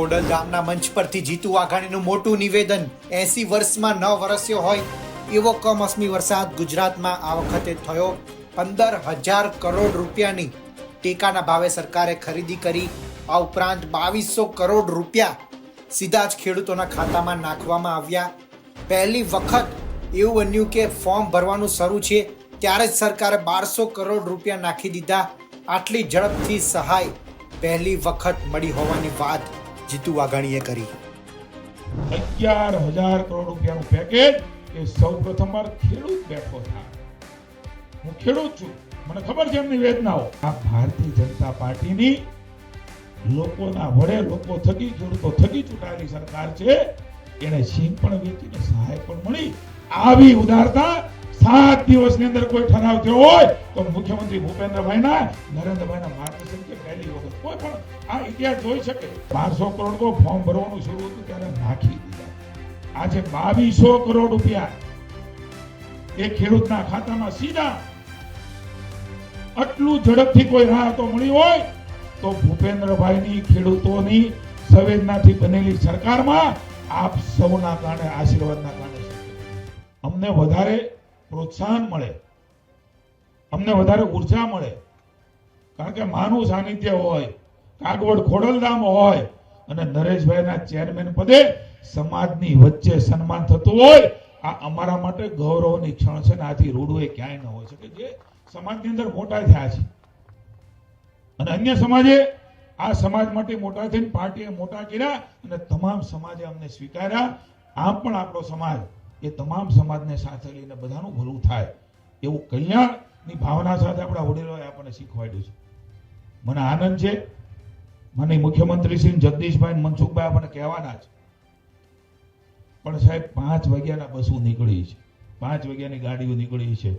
ખોડલધામના મંચ પરથી જીતુ વાઘાણીનું મોટું નિવેદન. એસી વર્ષમાં ન વરસ્યો હોય એવો કમોસમી વરસાદ ગુજરાતમાં આ વખતે થયો. પંદર હજાર કરોડ રૂપિયાની ટેકાના ભાવે સરકારે ખરીદી કરી. આ ઉપરાંત બાવીસો કરોડ રૂપિયા સીધા જ ખેડૂતોના ખાતામાં નાખવામાં આવ્યા. પહેલી વખત એવું બન્યું કે ફોર્મ ભરવાનું શરૂ છે ત્યારે જ સરકારે બારસો કરોડ રૂપિયા નાખી દીધા. આટલી ઝડપથી સહાય પહેલી વખત મળી હોવાની વાત જીતુ વાઘાણીએ કરી. અગિયાર હજાર કરોડ રૂપિયાનું પેકેજ એ સૌ પ્રથમવાર ખેડૂત બેઠો થાય હું ખેડૂત છું. મને ખબર છે એમની વેદનાઓ. આ ભારતીય જનતા પાર્ટીની લોકોના વડે લોકો થકી ખેડૂતો થકી ચૂંટાયેલી સરકાર છે. એને સિંહ પણ વેચીને સહાય પણ મળી. આવી ઉદારતા સાત દિવસની અંદર કોઈ ઠરાવ થયો હોય તો મુખ્યમંત્રી ભૂપેન્દ્રભાઈના, નરેન્દ્રભાઈના માર્ગદર્શન કે પહેલી વખત. કોઈ પણ આ ઇતિહાસ જોઈ શકે. બારસો કરોડ તો ફોર્મ ભરવાનું શરૂ હતું ત્યારે નાખી દીધા. આજે બાવીસો કરોડ રૂપિયા એ ખેડૂતના ખાતામાં સીધા. આટલું ઝડપથી કોઈ રાહતો મળી હોય તો ભૂપેન્દ્રભાઈની ખેડૂતોની સંવેદનાથી બનેલી સરકારમાં આપ સૌના કારણે, આશીર્વાદના કારણે અમને વધારે પ્રોત્સાહન મળે. અમને વધારે ઊર્જા મળે. કારણ કે માનું સાનિધ્ય હોય કાગવડ ખોડલધામ હોય અને નરેશભાઈના ચેરમેન પદે સમાજની વચ્ચે સન્માન થતું હોય, આ અમારા માટે ગૌરવની ક્ષણ છે આથી રૂડવે ક્યાંય ન હોય શકે. જે સમાજની અંદર મોટા થયા છે. અને અન્ય સમાજે આ સમાજ માટે મોટા થઈને પાર્ટીએ મોટા કર્યા અને તમામ સમાજે અમને સ્વીકાર્યા. આમ પણ આપણો સમાજ એ તમામ સમાજને સાથે લઈને બધાનું ભલું થાય એવું કલ્યાણની ભાવના સાથે આપણા વડીલોએ આપણને શીખવાડ્યું છે. મને આનંદ છે મને મુખ્યમંત્રી શ્રી જગદીશભાઈ મનસુખભાઈ આપણને કહેવાના છે. પણ સાહેબ, પાંચ વાગ્યાના બસો નીકળી છે. પાંચ વાગ્યાની ગાડીઓ નીકળી છે.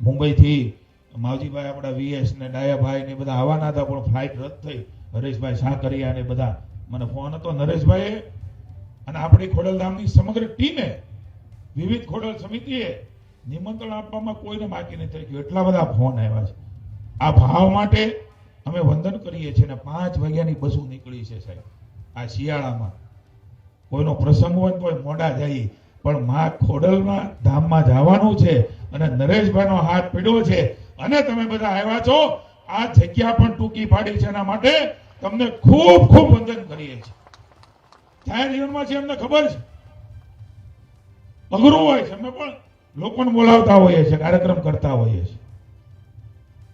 મુંબઈથી માવજીભાઈ આપણા વીએસ ને, ડાયાભાઈ ને બધા આવવાના હતા, પણ ફ્લાઇટ રદ થઈ. હરેશભાઈ સાકરિયા ને બધા. મને ફોન હતો, નરેશભાઈએ. અને આપણી ખોડલધામની સમગ્ર ટીમે, વિવિધ ખોડલ સમિતિએ નિમંત્રણ આપવામાં કોઈને બાકી નથી એટલા બધા ફોન આવ્યા છે. આ ભાવ માટે અમે વંદન કરીએ છીએ પાંચ વાગ્યાની બસો નીકળી છે સાહેબ. આ શિયાળામાં. કોઈનો પ્રસંગ હોય તો મોડા જઈએ પણ મા ખોડલમાં ધામમાં જવાનું છે અને નરેશભાઈનો હાથ પીડ્યો છે. અને તમે બધા આવ્યા છો. આ જગ્યા પણ ટૂંકી પાડી છે એના માટે તમને ખૂબ ખૂબ વંદન કરીએ છીએ. જાહેર જીવનમાં છે અમને ખબર છે? અઘરું હોય છે. અમે પણ લોકોને બોલાવતા હોઈએ છીએ, કાર્યક્રમ કરતા હોઈએ છીએ.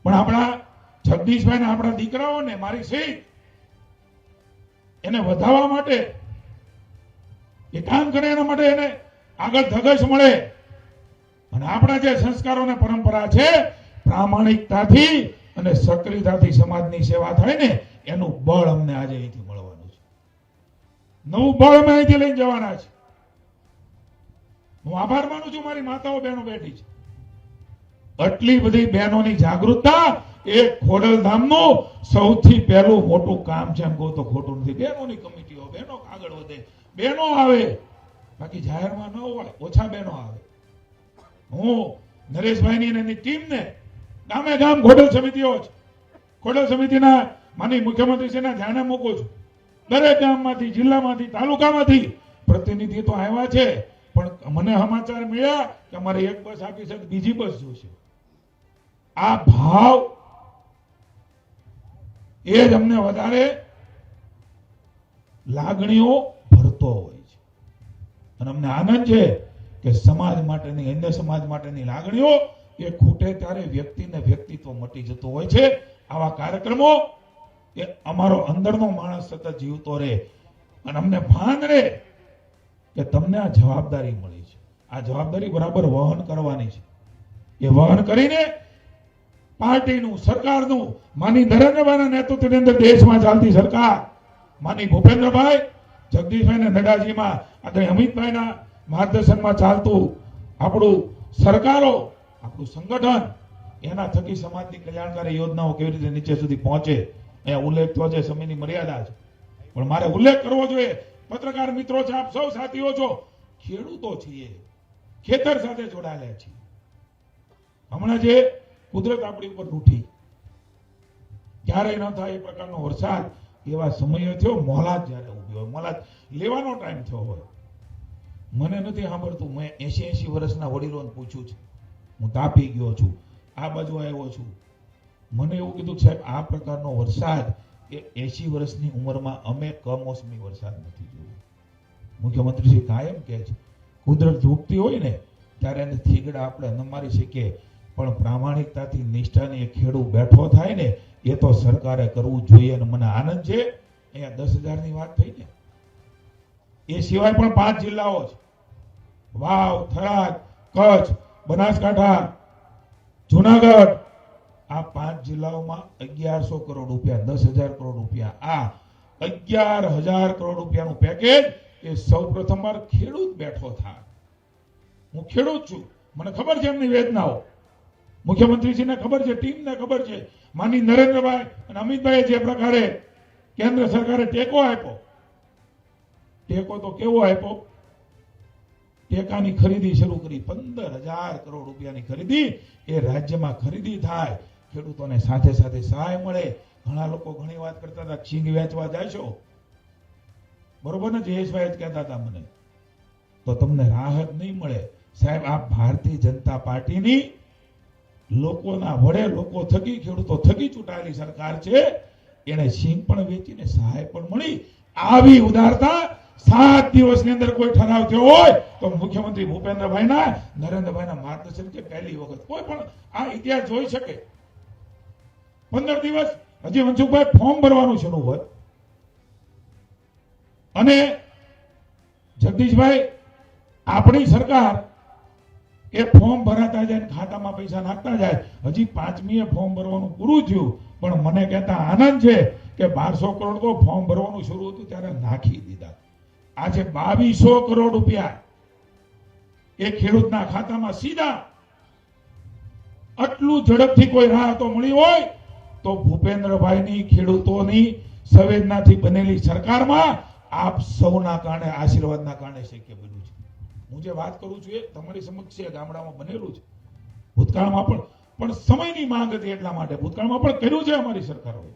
પણ આપણા જગદીશભાઈ ને આપણા દીકરાઓને, મારી સીટ એને વધારવા માટે એ કામ કરે એના માટે એને આગળ ધગશ મળે. અને આપણા જે સંસ્કારો ને પરંપરા છે, પ્રામાણિકતાથી અને સક્રિયતાથી સમાજની સેવા થાય ને, એનું બળ અમને આજે અહીંથી મળવાનું છે. નવું બળ અમે અહીંથી લઈને જવાના છે. હું આભાર માનું છું, મારી માતાઓ, બહેનો બેઠી છે. આટલી બધી બહેનોની જાગૃતતા એ ખોડલધામનું સૌથી પહેલું મોટું કામ છે એમ કહું તો ખોટું નથી. બહેનોની કમિટીઓ, બહેનો આગળ વધે. બહેનો આવે, બાકી જાહેરમાં ન હોય, ઓછા બહેનો આવે. હું નરેશભાઈની અને એની ટીમને ગામે ગામ ખોડલ સમિતિઓ છે ખોડલ સમિતિના માની મુખ્યમંત્રીશ્રીના ધ્યાને મૂકું છું. દરેક ગામમાંથી, જિલ્લામાંથી, તાલુકામાંથી પ્રતિનિધિ તો આવ્યા છે, પણ મને સમાચાર મળ્યા કે અમારે એક બસ આપી છે બીજી બસ જોશે. આ ભાવ એ જ અમને વધારે લાગણીઓ ભરતો હોય છે. અને અમને આનંદ છે કે સમાજ માટેની અન્ય સમાજ માટેની લાગણીઓ એ ખૂટે ત્યારે વ્યક્તિને વ્યક્તિત્વ મટી જતું હોય છે. આવા કાર્યક્રમો એ અમારો અંદરનો માણસ સતત જીવતો રહે. અને અમને ભાન રહે કે તમને આ જવાબદારી મળી છે. આ જવાબદારી બરાબર વહન કરવાની છે. એ વહન કરીને પાર્ટીનું સરકારનું માની નરેન્દ્રભાઈના નેતૃત્વની અંદર દેશમાં ચાલતી સરકાર. માની ભૂપેન્દ્રભાઈ જગદીશભાઈ ને નડાજીમાં આદરણીય અમિતભાઈના માર્ગદર્શનમાં ચાલતું આપણું સરકારો, આપણું સંગઠન, એના થકી સમાજની કલ્યાણકારી યોજનાઓ કેવી રીતે નીચે સુધી પહોંચે, અહીંયા ઉલ્લેખ થયો છે, સમયની મર્યાદા છે. પણ મારે ઉલ્લેખ કરવો જોઈએ, પત્રકાર મિત્રો છે, આપ સૌ સાથીઓ છો, ખેડૂતો છીએ, ખેતર સાથે જોડાયેલા છીએ. હમણાં જે કુદરત આપણી ઉપર રૂઠી. ક્યારે ન થાય એ પ્રકારનો વરસાદ, એવા સમય થયો મોલાદ જ્યારે ઊભી હોય મોલાદ લેવાનો ટાઈમ થયો હોય. મને નથી સાંભળતું, મેં એસી એસી વર્ષના વડીલોને પૂછ્યું છે. હું તાપી ગયો છું. આ બાજુ આવ્યો છું. મને એવું કીધું, સાહેબ, આ પ્રકારનો વરસાદ એ એસી વર્ષની ઉંમરમાં અમે કમોસમી વરસાદ નથી જોયો. મુખ્યમંત્રીશ્રી કાયમ કહે છે, કુદરત ઝૂકતી હોય ને, ત્યારે એને થીગડા આપણે ન મારી શકીએ. પણ પ્રામાણિકતાથી નિષ્ઠાની એ ખેડૂત બેઠો થાય ને, એ તો સરકારે કરવું જોઈએ અને મને આનંદ છે. અહીંયા દસ હજારની વાત થઈ ને. એ સિવાય પણ પાંચ જિલ્લાઓ છે. વાવ, થરાદ, કચ્છ, બનાસકાંઠા, જુનાગઢ. આ પાંચ જિલ્લાઓમાં અગિયારસો કરોડ રૂપિયા, દસ હજાર કરોડ રૂપિયા. આ અગિયાર હજાર કરોડ રૂપિયાનું પેકેજ એ સૌ પ્રથમવાર ખેડૂત બેઠો થાય. હું ખેડૂત છું. મને ખબર છે એમની વેદનાઓ. મુખ્યમંત્રીજીને ખબર છે, ટીમને ખબર છે. માની નરેન્દ્રભાઈ અને અમિતભાઈએ જે પ્રકારે કેન્દ્ર સરકારે ટેકો આપ્યો. ટેકો તો કેવો આપ્યો? ટેકાની ખરીદી શરૂ કરી. પંદર હજાર કરોડ રૂપિયાની ખરીદી એ રાજ્યમાં ખરીદી થાય. ખેડૂતોને સાથે સાથે સહાય મળે. ઘણા લોકો ઘણી વાત કરતા હતા છીંગ વેચવા છો. બરોબર ને, જયેશભાઈ જ કહેતા હતા મને. તો તમને રાહત નહીં મળે. સાહેબ, આ ભારતીય જનતા પાર્ટીની લોકોના વડે લોકો થકી ખેડૂતો થકી ચૂંટાયેલી સરકાર છે. એને સિંહ પણ વેચીને સહાય પણ મળી. આવી ઉદારતા સાત દિવસની અંદર કોઈ ઠરાવ થયો હોય તો મુખ્યમંત્રી ભૂપેન્દ્રભાઈના, નરેન્દ્રભાઈના માર્ગદર્શન કે પહેલી વખત. કોઈ પણ આ ઇતિહાસ જોઈ શકે. પંદર દિવસ હજી મનસુખભાઈ ફોર્મ ભરવાનું શરૂ હોય. અને જગદીશભાઈ, આપણી સરકાર એ ફોર્મ ભરાતા જાય ખાતામાં પૈસા નાખતા જાય. હજી પાંચમીએ ફોર્મ ભરવાનું પૂરું થયું. પણ મને કહેતા આનંદ છે કે બારસો કરોડ તો ફોર્મ ભરવાનું શરૂ હતું ત્યારે નાખી દીધા. આજે બાવીસો કરોડ રૂપિયા એ ખેડૂતના ખાતામાં સીધા. આટલું ઝડપથી કોઈ રાહતો મળી હોય તો ભૂપેન્દ્રભાઈની ખેડૂતોની સંવેદનાથી બનેલી સરકારમાં આપ સૌના કારણે, આશીર્વાદના કારણે શક્ય બન્યું છે. હું જે વાત કરું છું એ તમારી સમક્ષ છે, ગામડામાં બનેલું છે. ભૂતકાળમાં પણ પણ સમયની માંગ હતી એટલા માટે. ભૂતકાળમાં પણ કર્યું છે અમારી સરકારોએ.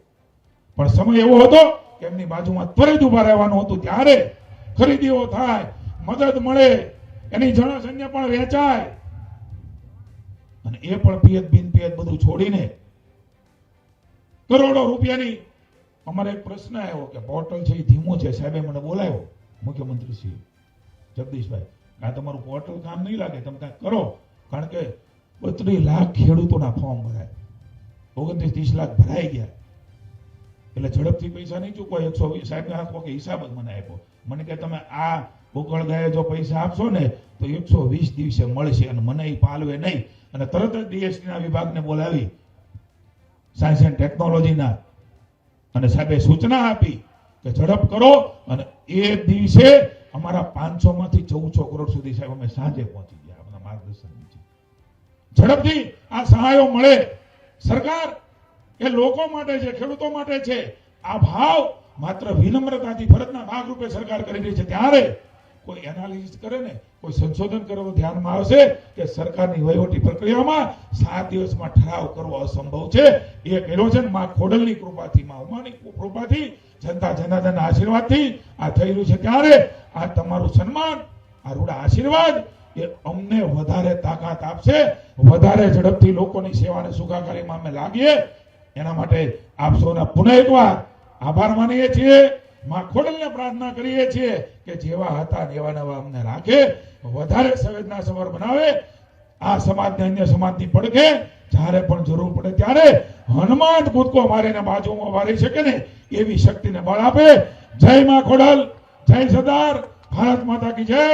પણ સમય એવો હતો કે એમની બાજુમાં ત્વરિત ઊભા રહેવાનું હતું. ત્યારે ખરીદીઓ થાય, મદદ મળે, એની જનસૈન્ય પણ વેચાય. અને એ પણ પિયત બિન પિયત બધું છોડીને કરોડો રૂપિયાની અમારે એક પ્રશ્ન આવ્યો કે પોર્ટલ છે એ ધીમું છે. સાહેબે મને બોલાવ્યો મુખ્યમંત્રી જગદીશભાઈ આ તમારું પોર્ટલ કામ નહીં લાગે, તમે કાંઈક કરો. કારણ કે બત્રીસ લાખ ખેડૂતોના ફોર્મ ભરાય. ઓગણત્રીસ, ત્રીસ લાખ ભરાઈ ગયા. એટલે ઝડપથી પૈસા નહીં ચૂકવાય. એકસો વીસ સાહેબ આખો કે હિસાબ જ મને આપ્યો. મને કે તમે આ ગોકળ ગાય જો પૈસા આપશો ને, તો એકસો વીસ દિવસે મળશે અને મને એ પાલવે નહીં. અને તરત જ ડીએસટીના વિભાગને બોલાવી સાયન્સ એન્ડ ટેકનોલોજીના અને સાહેબે સૂચના આપી કે ઝડપ કરો અને એ દિવસે અમારા પાંચસો માંથી ચૌદસો કરોડ સુધી સાહેબ અમે સાંજે પહોંચી ગયા આપણા માર્ગદર્શન નીચે. ઝડપથી આ સહાયો મળે. સરકાર એ લોકો માટે છે, ખેડૂતો માટે છે. આ ભાવ માત્ર વિનમ્રતાથી, ફરજના ભાગરૂપે સરકાર કરી રહી છે. ત્યારે કોઈ એનાલિસિસ કરે ને, કોઈ સંશોધન કરે, તો ધ્યાનમાં આવશે કે સરકારની વહીવટી પ્રક્રિયામાં સાત દિવસમાં ઠરાવ કરવો અસંભવ છે. એ કર્યો છે ને ખોડલની કૃપાથી, માં ઉમાની કૃપાથી, જનતા જનાર્દનના આશીર્વાદથી આ રહ્યું છે. ત્યારે આ તમારું સન્માન આ રૂડા આશીર્વાદ, એ અમને વધારે તાકાત આપશે, વધારે ઝડપથી લોકોની સેવાને સુખાકારીમાં અમે લાગીએ એના માટે આપ સૌના પુનઃ એકવાર આભાર માનીએ છીએ. માં ખોડલને પ્રાર્થના કરીએ છીએ કે જેવા હતા એવા નવા અમને રાખે, વધારે સંવેદના સભર બનાવે, આ સમાજને અન્ય સમાજની પડખે, જ્યારે પણ જરૂર પડે ત્યારે હનુમાન કૂદકો મારીને બાજુમાં વારી શકે ને એવી શક્તિને બળ આપે. જય માં ખોડલ, જય સરદાર, ભારત માતા કી જય.